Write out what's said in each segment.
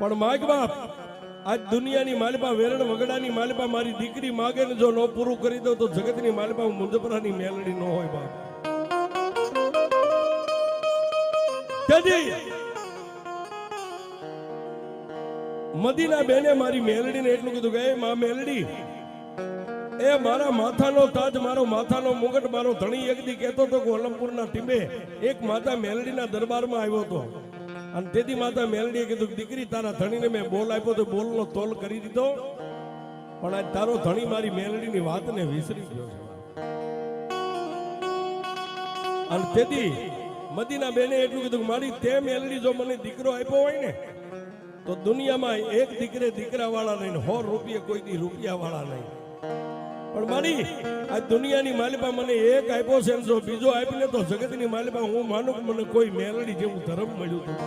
પણ માગ બાપ, આજ દુનિયાની માલિપા વેરણ વગડાની માલિપા મારી દીકરી માગે ને જો ન પૂરું કરી દઉં તો જગતની માલિપા મુંજપરાની મેલડી ન હોય બાપ. મદીના બેને મારી મેલડીને એટલું કીધું કે માં મેલડી એ મારા માથાનો તાજ, મારો માથાનો મુગટ, મારો ધણી એક દી કહેતો હતો ગોલમપુરના ટીમે એક માતા મેલડીના દરબારમાં આવ્યો હતો. અને તેથી માતા મેલડીએ કીધું દીકરી, તારા ધણીને મેં બોલ આપ્યો તો બોલનો તોલ કરી દીધો. પણ આજ તારો ધણી મારી મેલડીની વાતને વિસરી ગયો અને તેથી મદીના બેને એટલું કીધું મારી તે મેલડી જો મને દીકરો આપ્યો હોય ને, તો દુનિયામાં એક દીકરે દીકરા વાળા નહીં હો રૂપિયે કોઈ દી રૂપિયા વાળા નહીં. પણ મારી આ દુનિયાની માલિપા મને એક આપ્યો છે એમ જો બીજો આપીને તો જગતની માલિપા હું માનું કે મને કોઈ મેલડી જેવું ધર્મ મળ્યું હતું.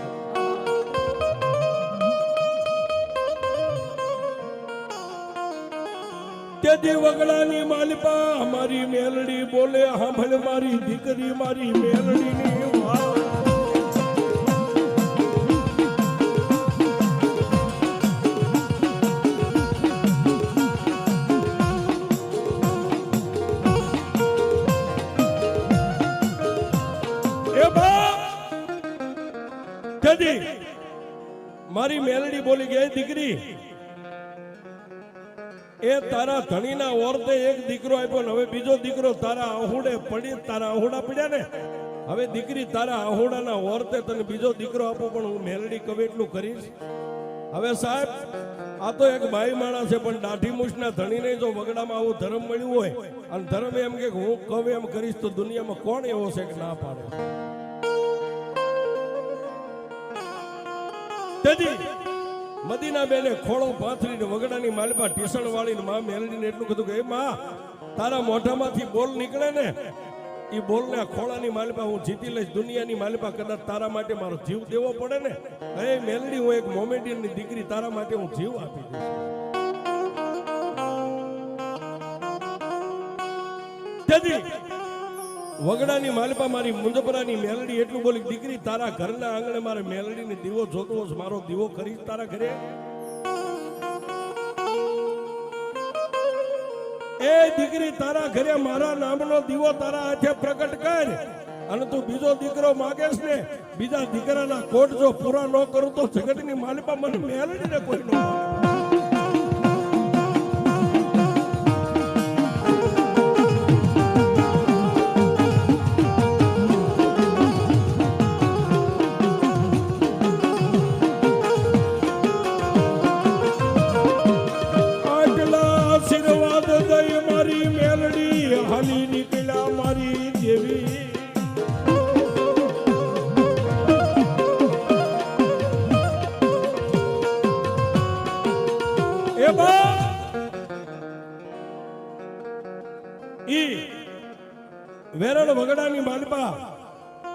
તેથી વગડાની માલિપા મારી મેલડી બોલે સાંભળ મારી દીકરી મારી મેલડીની. તેથી મારી મેલડી બોલી ગઈ, દીકરી, એ તારા ધણીના ઓરતે એક દીકરો આપ્યો હવે બીજો દીકરો તારા આહુડે પડી, તારા આહુડા પડ્યા ને? હવે દીકરી તારા આહુડાના ઓરતે તને બીજો દીકરો આપો, પણ હું મેલડી કવે એટલું કરીશ. હવે સાહેબ, આ તો એક બાઈ માણસ છે, પણ દાઢી મૂછના ધણીને જો વગડામાં આવું ધર્મ મળ્યું હોય, અને ધર્મ એમ કે હું કવ એમ કરીશ, તો દુનિયામાં કોણ એવો છે કે ના પાડે? તેથી મદીના બેને ખોળો પાથરીને વગડાની માલમાં ટીસણ વાળીને માં મેલડીને એટલું કીધું કે, એ માં, તારા મોઢામાંથી બોલ નીકળે ને. એ બોલને ખોળાની માલપા હું જીતી લઈશ. દુનિયાની માલપા કદાચ તારા માટે મારો જીવ દેવો પડે ને. એ મેલડી, હું એક મોમેડિયનની દીકરી, તારા માટે હું જીવ આપી દઈશ. તેથી વગડાની માલપા મારી મુંજપરાની મેલડી એટલું બોલી, દીકરી, તારા ઘરના આંગણે મારે મેલડીને દીવો જોતો મારો દીવો ખરી તારા ઘરે. એ દીકરી, તારા ઘરે મારા નામનો દીવો તારા હાથે પ્રગટ કર. અને તું બીજો દીકરો માગેશ ને, બીજા દીકરાના કોટ જો પૂરા ન કરું તો જગતની માલપા મને મેલડીને કોઈ ન વેરણ વગડાની માલપા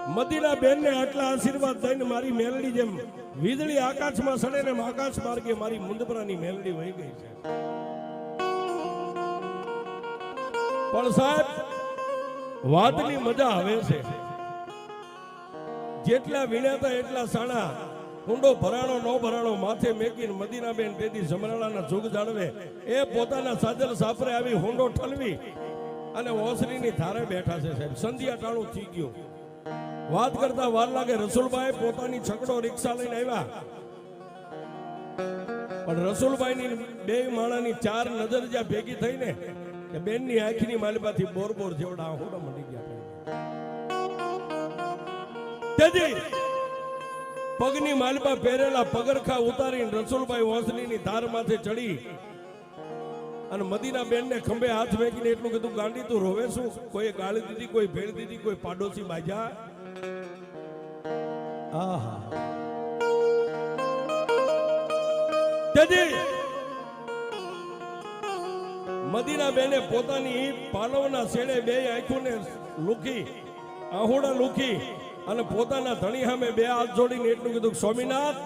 મદીના બેનને આટલા આશીર્વાદ દઈને મારી મેલડી જેમ વીજળી આકાશમાં સડે ને આકાશ માર્ગે મારી મુંદપરાની મેલડી વહી ગઈ છે. પણ સાહેબ, વાતની મજા આવે છે. જેટલા વીણાતા, એટલા સાણા ઊંડો ભરાણો, નો ભરાણો, માથે મેકીન મદીનાબેન બેદી જમરાળાના જુગ જાળવે. એ પોતાના સાજલ સાપરે આવી હુંડો ઠલવી અને ઓસરીની ધારે બેઠા છે સાહેબ. સંધ્યા થઈ ગયું. વાત કરતા વાર લાગે રસુલભાઈ પોતાની છકડો રિક્ષા લઈને આવ્યા. પણ રસુલભાઈની બે માણાની ચાર નજર જ્યાં ભેગી થઈ ને કે બેનની આંખની માલિપાથી બોર બોર જેવડા આહુડા મળી ગયા. તેથી પગની માલમાં પહેરેલા પગરખા ઉતારીને રસુલભાઈ ઓસલીની ધાર માથે ચડી અને મદીના બેન ને ખંભે હાથ મેકીને એટલું કીધું, ગાંડી, તું રોવે શું? કોઈ ગાળી દીધી, કોઈ ભેળ દીધી, કોઈ પાડોશી બાજા? આહા. તેથી મદીના બેને પોતાની પાલવના શેડે બે આંખોને લુખી, આહોડા લુખી અને પોતાના ધણી સામે બે હાથ જોડીને એટલું કીધું સ્વામિનાથ,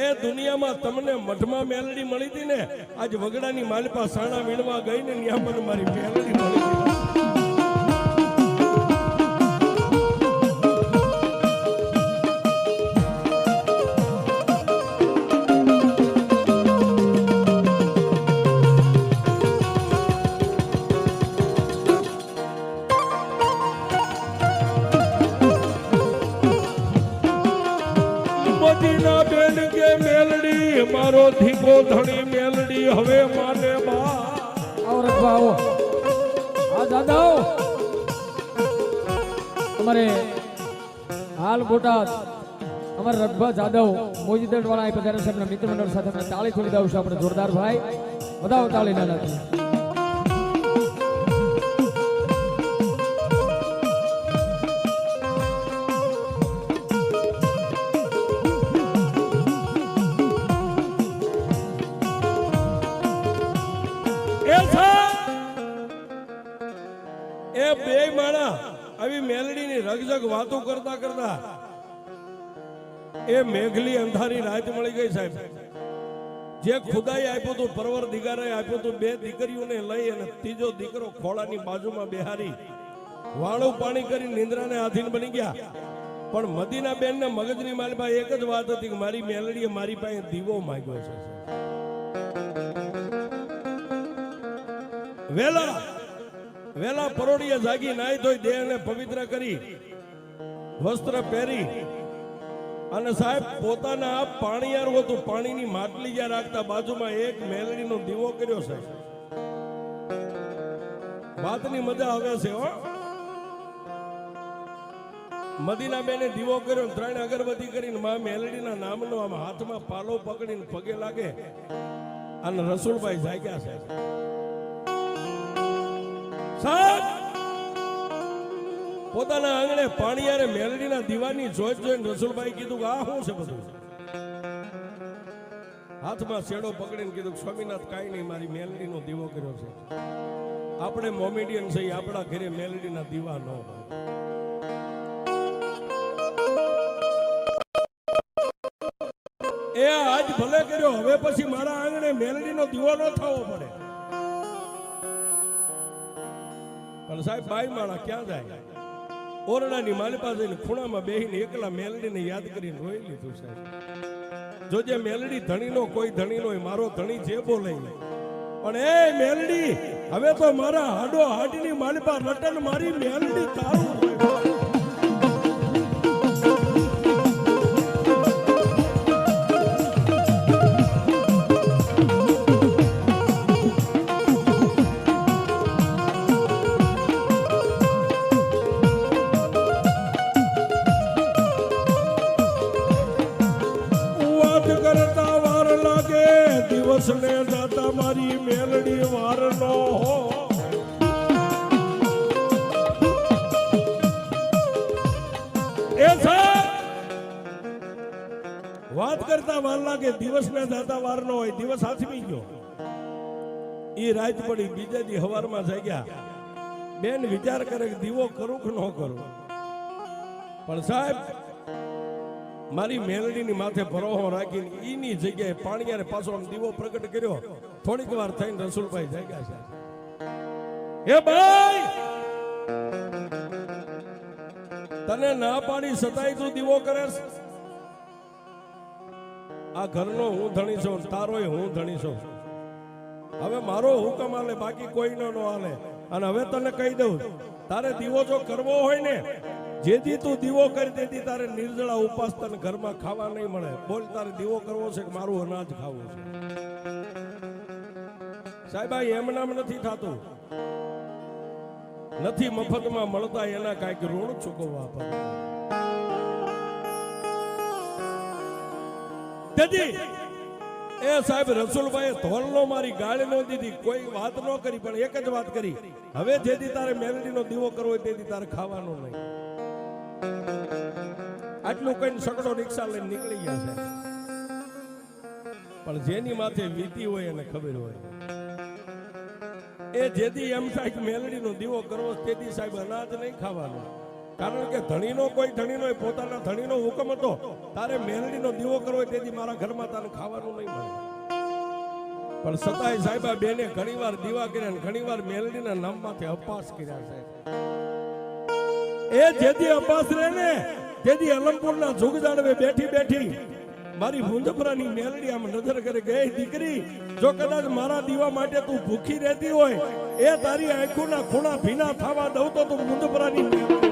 એ દુનિયામાં તમને મઠમાં મેલડી મળી હતી ને? આજ વગડાની માલપા સાણા વીણવા ગઈ ને ત્યાં મને મારી મેલડી મળી. ધીકો ધણી મેલડી હવે માને બા. આવો રખવા આવો. હા, દાદા, આવો. અમારે હાલ બોટાદ, અમારે રઘભા જાદવ મોજીદડ વાળા પધારે છે મિત્ર મંડળ સાથે આપણે તાળી ખોલી દઉં છું, આપણે જોરદાર ભાઈ. વધાવો તાળી ના એ બે માણા આવી મેલડીની રગજગ વાતો કરતા કરતા એ મેઘલી અંધારી રાત મળી ગઈ સાહેબ. જે ખુદાઈ આપ્યું હતું પરવર દિગારે આપ્યું હતું, બે દીકરીઓને લઈ અને ત્રીજો દીકરો ખોળાની બાજુમાં બેહારી વાળું પાણી કરી નિંદ્રાને આધીન બની ગયા. પણ મદીના બેન ને મગજની માલમાં એક જ વાત હતી કે મારી મેલડીએ મારી પાસે દીવો માંગ્યો છે વેલા વેલા પરોડીએ જાગી નાઈ ધોઈ દેહને પવિત્ર કરી, વસ્ત્ર પહેરી, અને સાહેબ પોતાના આ પાણીયાર હતું, પાણીની માટલી જ્યાં રાખતા બાજુમાં એક મેલડીનો દીવો કર્યો છે. વાતની મજા આવે છે, હો. મદીના બેને દીવો કર્યો ત્રણ અગરબત્તી કરીને મા મેલડીના નામનો આમ હાથમાં પાલો પકડીને પગે લાગે, અને રસુલભાઈ જાગ્યા છે. પોતાના આંગણે પાણીયારે મેલડીના દીવાની જોઈ જોઈને રસુલભાઈ કીધું આ શું છે બધું? હાથમાં શેડો પકડીને કીધું સ્વામીનાથ કાંઈ નહીં, મારી મેલડીનો દીવો કર્યો છે. આપણે મોમેડિયન છે આપણા ઘરે મેલડીના દીવા ન એ આજ ભલે કર્યો, હવે પછી મારા આંગણે મેલડીનો દીવો ન થવો પડે. પણ સાહેબ, બાઈ માળા ક્યાં જાય? ઓરડાની માલી પાસે ખૂણામાં બેહીને એકલા મેલડીને યાદ કરીને રોઈ લીધું, સાહેબ. જો જે મેલડી ધણીનો કોઈ ધણીનો મારો ધણી જે બોલે. પણ એ મેલડી, હવે તો મારા હાડો હાડની માલિપા રટન મારી મેલડી તારું મેલડી વાર વાત કરતા વાર લાગે, દિવસ ને દાતા વાર નો હોય, દિવસ હાથમી ગયો. એ રાત પડી, બીજા દી હવારમાં જાગ્યા. બેન વિચાર કરે કે દીવો કરું કે ન કરું. પણ સાહેબ, મારી મેલડીની માથે ભરોહો રાખીને ઈની જગ્યાએ પાણી પાછો દીવો પ્રગટ કર્યો. થોડીક વાર થઈને રસુલભાઈ જાગ્યા છે. હે ભાઈ! તને ના પાડી સતાય તું દીવો કરે આ ઘરનો હું ધણી છું, તારોય હું ધણી છું. હવે મારો હુકમ હાલે બાકી કોઈનો નો હાલે અને હવે તને કહી દઉં, તારે દીવો જો કરવો હોય ને, જેથી તું દીવો કરી દેતી, તારે નિર્જળા ઉપાસ તને ઘરમાં ખાવા નહીં મળે. બોલ, તારે દીવો કરવો છે કે મારું અનાજ ખાવું છે? સાહેબ, આ એમ નામ નથી થતું. નથી મફતમાં મળતા એના કાંઈક ઋણ ચૂકવવા પડે. તેથી એ સાહેબ રસુલભાઈ ધોલનો મારી ગાળી નો દીધી, કોઈ વાત ન કરી, પણ એક જ વાત કરી. હવે જેથી તારે મેલડીનો દીવો કરવો હોય તેથી તારે ખાવાનો નહીં. આટલું કઈ સગડો રિક્ષા લઈને નીકળી ગયા છે. પણ જેની માથે વીતી હોય એને ખબર હોય. એ જેથી એમ સાહેબ મેલડીનો દીવો કરવો તેથી સાહેબ અનાજ નહીં ખાવાનો. કારણ કે ધણીનો કોઈ ધણીનો પોતાના ધણીનો હુકમ હતો. તારે મેલડીનો દીવો કરવો તેથી મારા ઘરમાં તારે ખાવાનું નહીં મળે. પણ સતાય સાહેબા બેને ઘણીવાર દીવા કર્યા ઘણીવાર મેલડીના નામમાંથી અપાસ કર્યા છે એ જેથી અપાસ રહે ને, તેથી અલમપુરના જુગ જાડવે બેઠી બેઠી મારી મુંજપરાની મેલડી આમ નજર કરે ગઈ દીકરી, જો કદાચ મારા દીવા માટે તું ભૂખી રહેતી હોય, એ તારી આંખોના ખૂણા ભીના થવા દઉં તો તું મુંજપરાની